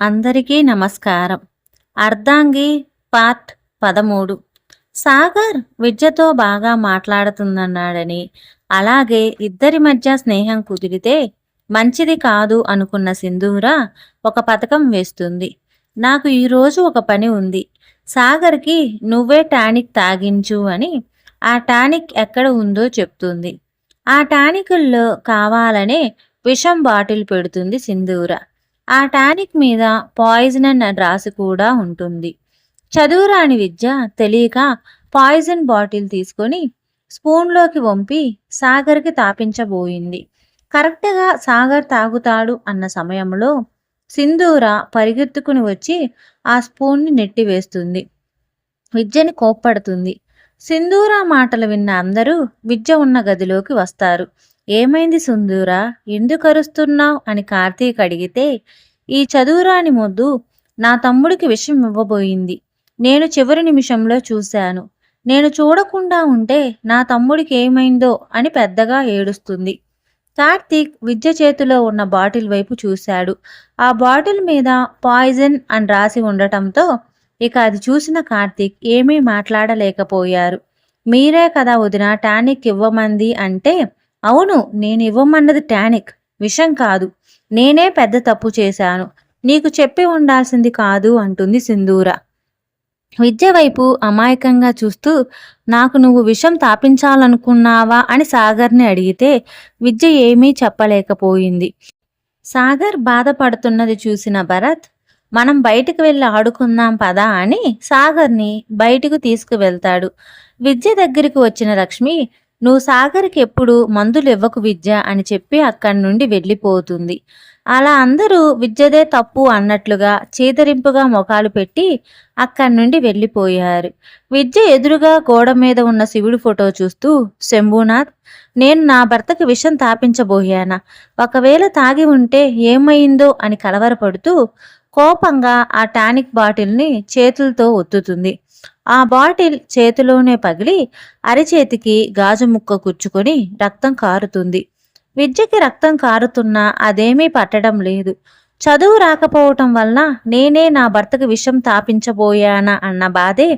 అందరికీ నమస్కారం. అర్ధాంగి పార్ట్ పదమూడు. సాగర్ విద్యతో బాగా మాట్లాడుతుందన్నాడని అలాగే ఇద్దరి మధ్య స్నేహం కుదిరితే మంచిది కాదు అనుకున్న సింధూర ఒక పథకం వేస్తుంది. నాకు ఈరోజు ఒక పని ఉంది. సాగర్కి నువ్వే టానిక్ తాగించు అని ఆ టానిక్ ఎక్కడ ఉందో చెప్తుంది. ఆ టానికుల్లో కావాలనే విషం బాటిల్ పెడుతుంది సింధూర. ఆ టానిక్ మీద పాయిజన్ అన్న రాసి కూడా ఉంటుంది. చదువురాని విద్య తెలియక పాయిజన్ బాటిల్ తీసుకొని స్పూన్లోకి వంపి సాగర్కి తాపించబోయింది. కరెక్ట్గా సాగర్ తాగుతాడు అన్న సమయంలో సింధూర పరిగెత్తుకుని వచ్చి ఆ స్పూన్ని నెట్టివేస్తుంది విద్యని కోప్పడుతుంది. సింధూర మాటలు విన్న అందరూ విద్య ఉన్న గదిలోకి వస్తారు. ఏమైంది సుందూరా? ఎందుకు అరుస్తున్నావు? అని కార్తీక్ అడిగితే ఈ చదువురాని మొద్దు నా తమ్ముడికి విషయం ఇవ్వబోయింది. నేను చివరి నిమిషంలో చూశాను. నేను చూడకుండా ఉంటే నా తమ్ముడికి ఏమైందో అని పెద్దగా ఏడుస్తుంది. కార్తీక్ విద్య చేతిలో ఉన్న బాటిల్ వైపు చూశాడు. ఆ బాటిల్ మీద పాయిజన్ అని రాసి ఉండటంతో ఇక అది చూసిన కార్తీక్ ఏమీ మాట్లాడలేకపోయారు. మీరే కదా వదిన టానిక్ ఇవ్వమంది అంటే అవును నేను ఇవ్వమన్నది టానిక్. విషం కాదు. నేనే పెద్ద తప్పు చేశాను. నీకు చెప్పి ఉండాల్సింది కాదు అంటుంది సింధూర. విద్య వైపు అమాయకంగా చూస్తూ నాకు నువ్వు విషం తాపించాలనుకున్నావా అని సాగర్ని అడిగితే విద్య ఏమీ చెప్పలేకపోయింది. సాగర్ బాధపడుతున్నది చూసిన భరత్ మనం బయటికి వెళ్ళి ఆడుకుందాం పదా అని సాగర్ని బయటకు తీసుకువెళ్తాడు. విద్య దగ్గరికి వచ్చిన లక్ష్మి నువ్వు సాగర్కి ఎప్పుడు మందులు ఇవ్వకు విద్య అని చెప్పి అక్కడి నుండి వెళ్ళిపోతుంది. అలా అందరూ విద్యదే తప్పు అన్నట్లుగా చీదరింపుగా మొఖాలు పెట్టి అక్కడి నుండి వెళ్ళిపోయారు. విద్య ఎదురుగా గోడ మీద ఉన్న శివుడి ఫోటో చూస్తూ శంభునాథ్ నేను నా భర్తకి విషం తాపించబోయానా? ఒకవేళ తాగి ఉంటే ఏమైందో అని కలవరపడుతూ కోపంగా ఆ టానిక్ బాటిల్ని చేతులతో ఒత్తుతుంది. ఆ బాటిల్ చేతిలోనే పగిలి అరిచేతికి గాజు ముక్క కుచ్చుకొని రక్తం కారుతుంది. విద్యకి రక్తం కారుతున్నా అదేమీ పట్టడం లేదు. చదువు రాకపోవటం వల్ల నేనే నా భర్తకు విషం తాపించబోయానా అన్న బాధే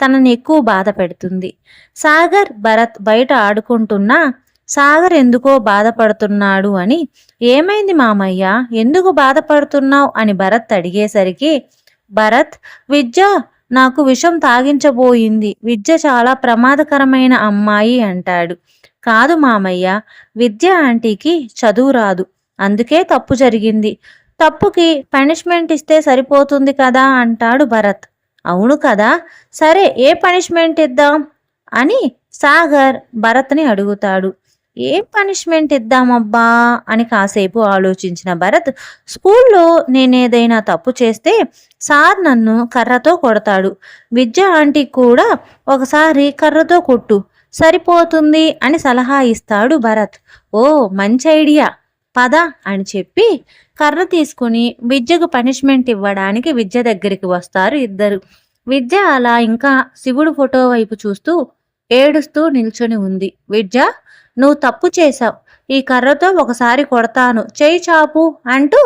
తనని ఎక్కువ బాధ పెడుతుంది. సాగర్ భరత్ బయట ఆడుకుంటున్నా సాగర్ ఎందుకో బాధపడుతున్నాడు అని ఏమైంది మామయ్య? ఎందుకు బాధపడుతున్నావు? అని భరత్ అడిగేసరికి భరత్ విద్య నాకు విషం తాగించబోయింది. విద్య చాలా ప్రమాదకరమైన అమ్మాయి అంటాడు. కాదు మామయ్య విద్య ఆంటీకి చదువు రాదు. అందుకే తప్పు జరిగింది. తప్పుకి పనిష్మెంట్ ఇస్తే సరిపోతుంది కదా అంటాడు భరత్. అవును కదా? సరే ఏ పనిష్మెంట్ ఇద్దాం? అని సాగర్ భరత్ని అడుగుతాడు. ఏం పనిష్మెంట్ ఇద్దామబ్బా? అని కాసేపు ఆలోచించిన భరత్ స్కూల్లో నేనేదైనా తప్పు చేస్తే సార్ నన్ను కర్రతో కొడతాడు. విద్య ఆంటీ కూడా ఒకసారి కర్రతో కొట్టు. సరిపోతుంది అని సలహా ఇస్తాడు భరత్. ఓ మంచి ఐడియా. పద అని చెప్పి కర్ర తీసుకుని విద్యకు పనిష్మెంట్ ఇవ్వడానికి విద్య దగ్గరికి వస్తారు ఇద్దరు. విద్య అలా ఇంకా శివుడు ఫోటో వైపు చూస్తూ ఏడుస్తూ నిల్చొని ఉంది. విద్య నువ్వు తప్పు చేశావు. ఈ కర్రతో ఒకసారి కొడతాను. చేయి చాపు అంటూ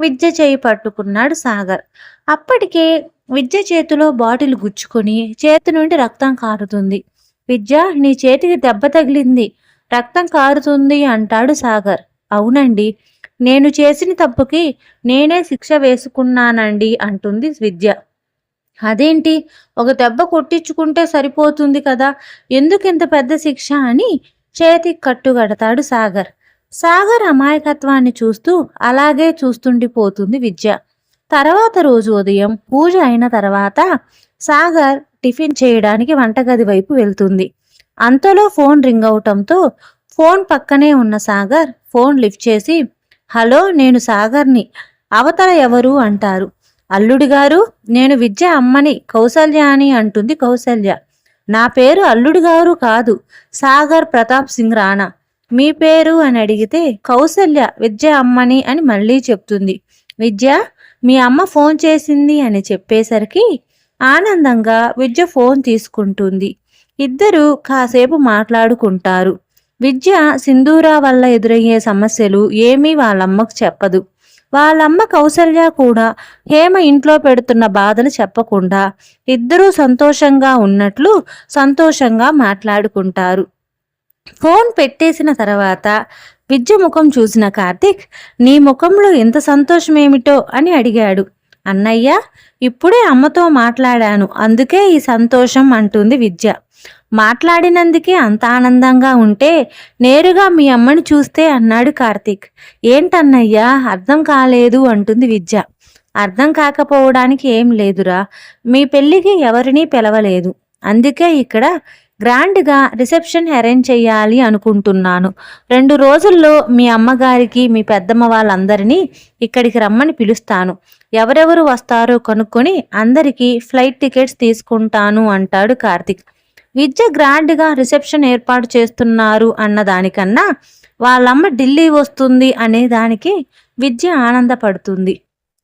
విద్య చేయి పట్టుకున్నాడు సాగర్. అప్పటికే విద్య చేతిలో బాటిల్ గుచ్చుకొని చేతి నుండి రక్తం కారుతుంది. విద్య నీ చేతికి దెబ్బ తగిలింది. రక్తం కారుతుంది అంటాడు సాగర్. అవునండి నేను చేసిన తప్పుకి నేనే శిక్ష వేసుకున్నానండి అంటుంది విద్య. అదేంటి? ఒక దెబ్బ కొట్టించుకుంటే సరిపోతుంది కదా? ఎందుకు ఇంత పెద్ద శిక్ష అని చేతికి కట్టుగడతాడు సాగర్. సాగర్ అమాయకత్వాన్ని చూస్తూ అలాగే చూస్తుండిపోతుంది విద్య. తర్వాత రోజు ఉదయం పూజ అయిన తర్వాత సాగర్ టిఫిన్ చేయడానికి వంటగది వైపు వెళ్తుంది. అంతలో ఫోన్ రింగ్ అవటంతో ఫోన్ పక్కనే ఉన్న సాగర్ ఫోన్ లిఫ్ట్ చేసి హలో నేను సాగర్ని. అవతల ఎవరు? అంటారు. అల్లుడి గారు నేను విద్య అమ్మని కౌసల్య అని అంటుంది కౌసల్య. నా పేరు అల్లుడు గారు కాదు సాగర్ ప్రతాప్ సింగ్ రాణా. మీ పేరు అని అడిగితే కౌసల్య విద్య అమ్మని అని మళ్ళీ చెప్తుంది. విద్య మీ అమ్మ ఫోన్ చేసింది అని చెప్పేసరికి ఆనందంగా విద్య ఫోన్ తీసుకుంటుంది. ఇద్దరు కాసేపు మాట్లాడుకుంటారు. విద్య సింధూరా వల్ల ఎదురయ్యే సమస్యలు ఏమీ వాళ్ళమ్మకు చెప్పదు. వాళ్ళమ్మ కౌసల్య కూడా హేమ ఇంట్లో పెడుతున్న బాధలు చెప్పకుండా ఇద్దరూ సంతోషంగా ఉన్నట్లు సంతోషంగా మాట్లాడుకుంటారు. ఫోన్ పెట్టేసిన తర్వాత విద్య ముఖం చూసిన కార్తీక్ నీ ముఖంలో ఎంత సంతోషమేమిటో? అని అడిగాడు. అన్నయ్య ఇప్పుడే అమ్మతో మాట్లాడాను అందుకే ఈ సంతోషం అంటుంది విద్య. మాట్లాడినందుకే అంత ఆనందంగా ఉంటే నేరుగా మీ అమ్మని చూస్తే అన్నాడు కార్తీక్. ఏంటన్నయ్యా అర్థం కాలేదు అంటుంది విద్య. అర్థం కాకపోవడానికి ఏం లేదురా మీ పెళ్ళికి ఎవరినీ పిలవలేదు. అందుకే ఇక్కడ గ్రాండ్గా రిసెప్షన్ అరేంజ్ చేయాలి అనుకుంటున్నాను. రెండు రోజుల్లో మీ అమ్మగారికి మీ పెద్దమ్మ వాళ్ళందరినీ ఇక్కడికి రమ్మని పిలుస్తాను. ఎవరెవరు వస్తారో కనుక్కొని అందరికీ ఫ్లైట్ టికెట్స్ తీసుకుంటాను అంటాడు కార్తిక్. విద్య గ్రాండ్గా రిసెప్షన్ ఏర్పాటు చేస్తున్నారు అన్న దానికన్నా వాళ్ళమ్మ ఢిల్లీ వస్తుంది అనే దానికి విద్య ఆనందపడుతుంది.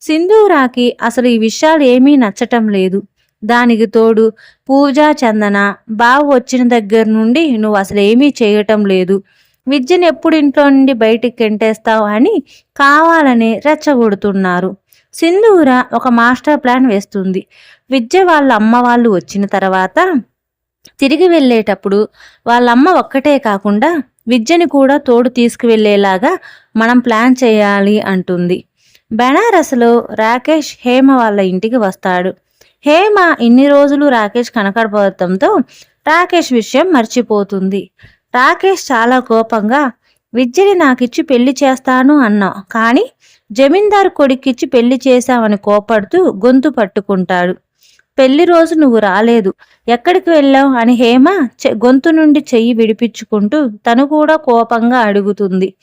సింధూరాకి అసలు ఈ విషయాలు ఏమీ నచ్చటం లేదు. దానికి తోడు పూజా చందన బావు వచ్చిన దగ్గర నుండి నువ్వు అసలు ఏమీ చేయటం లేదు. విద్యను ఎప్పుడు ఇంట్లో నుండి బయటికి గెంటేస్తావు అని కావాలని రెచ్చగొడుతున్నారు సింధూర ఒక మాస్టర్ ప్లాన్ వేస్తుంది. విద్య వాళ్ళ అమ్మ వాళ్ళు వచ్చిన తర్వాత తిరిగి వెళ్ళేటప్పుడు వాళ్ళమ్మ ఒక్కటే కాకుండా విద్యని కూడా తోడు తీసుకువెళ్ళేలాగా మనం ప్లాన్ చేయాలి అంటుంది. బెనారస్లో రాకేష్ హేమ వాళ్ళ ఇంటికి వస్తాడు. హేమ ఇన్ని రోజులు రాకేష్ కనకడపోవడంతో రాకేష్ విషయం మర్చిపోతుంది. రాకేష్ చాలా కోపంగా విద్యని నాకిచ్చి పెళ్ళి చేస్తాను అన్నావు కానీ జమీందారు కొడుకిచ్చి పెళ్ళి చేశామని కోపడుతూ గొంతు పట్టుకుంటాడు. పెళ్ళి రోజు నువ్వు రాలేదు. ఎక్కడికి వెళ్ళావు? అని హేమ గొంతు నుండి చెయ్యి విడిపించుకుంటూ తను కూడా కోపంగా అడుగుతుంది.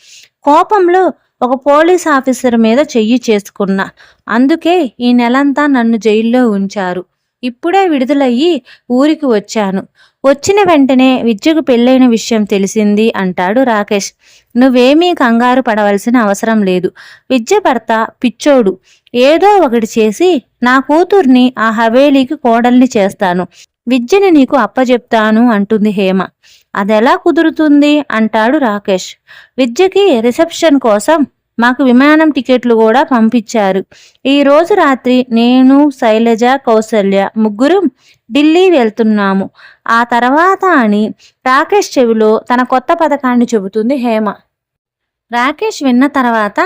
కోపంలో ఒక పోలీస్ ఆఫీసర్ మీద చెయ్యి చేసుకున్నా. అందుకే ఈ నెలంతా నన్ను జైల్లో ఉంచారు. ఇప్పుడే విడుదలయ్యి ఊరికి వచ్చాను. వచ్చిన వెంటనే విద్యకు పెళ్ళైన విషయం తెలిసింది అంటాడు రాకేష్. నువ్వేమీ కంగారు పడవలసిన అవసరం లేదు. విద్య భర్త పిచ్చోడు. ఏదో ఒకటి చేసి నా కూతుర్ని ఆ హవేలీకి కోడల్ని చేస్తాను. విద్యని నీకు అప్పజెప్తాను అంటుంది హేమ. అదెలా కుదురుతుంది? అంటాడు రాకేష్. విద్యకి రిసెప్షన్ కోసం మాకు విమానం టికెట్లు కూడా పంపించారు. ఈ రోజు రాత్రి నేను శైలజ కౌసల్య ముగ్గురు ఢిల్లీ వెళ్తున్నాము. ఆ తర్వాత అని రాకేష్ చెవిలో తన కొత్త పథకాన్ని చెబుతుంది హేమ. రాకేష్ విన్న తర్వాత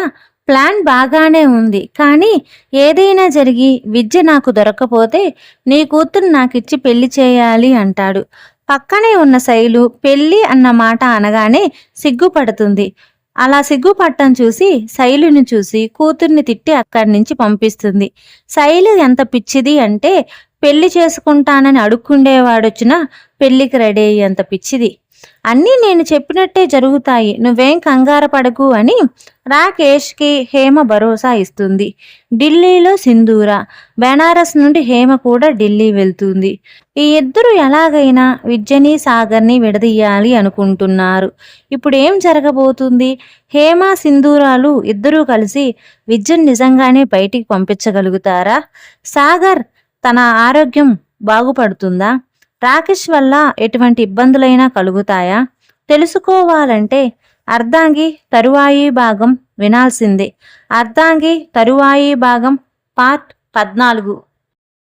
ప్లాన్ బాగానే ఉంది. కానీ ఏదైనా జరిగి విద్య నాకు దొరకపోతే నీ కూతురు నాకిచ్చి పెళ్ళి చేయాలి అంటాడు. పక్కనే ఉన్న శైలు పెళ్ళి అన్న మాట అనగానే సిగ్గుపడుతుంది. అలా సిగ్గుపట్టం చూసి శైలుని చూసి కూతుర్ని తిట్టి అక్కడి నుంచి పంపిస్తుంది. శైలు ఎంత పిచ్చిది అంటే పెళ్ళి చేసుకుంటానని అడుక్కుండేవాడొచ్చినా పెళ్ళికి రెడీ అయ్యేంత పిచ్చిది. అన్నీ నేను చెప్పినట్టే జరుగుతాయి. నువ్వేం కంగారు పడకు అని రాకేష్కి హేమ భరోసా ఇస్తుంది. ఢిల్లీలో సింధూర బెనారస్ నుండి హేమ కూడా ఢిల్లీ వెళ్తుంది. ఈ ఇద్దరు ఎలాగైనా విద్యని సాగర్ని విడదీయాలి అనుకుంటున్నారు. ఇప్పుడు ఏం జరగబోతుంది? హేమ సింధూరాలు ఇద్దరూ కలిసి విద్యను నిజంగానే బయటికి పంపించగలుగుతారా? సాగర్ తన ఆరోగ్యం బాగుపడుతుందా? రాకేష్ వల్ల ఎటువంటి ఇబ్బందులైనా కలుగుతాయా? తెలుసుకోవాలంటే అర్ధాంగి తరువాయి భాగం వినాల్సిందే. అర్ధాంగి తరువాయి భాగం పార్ట్ పద్నాలుగు.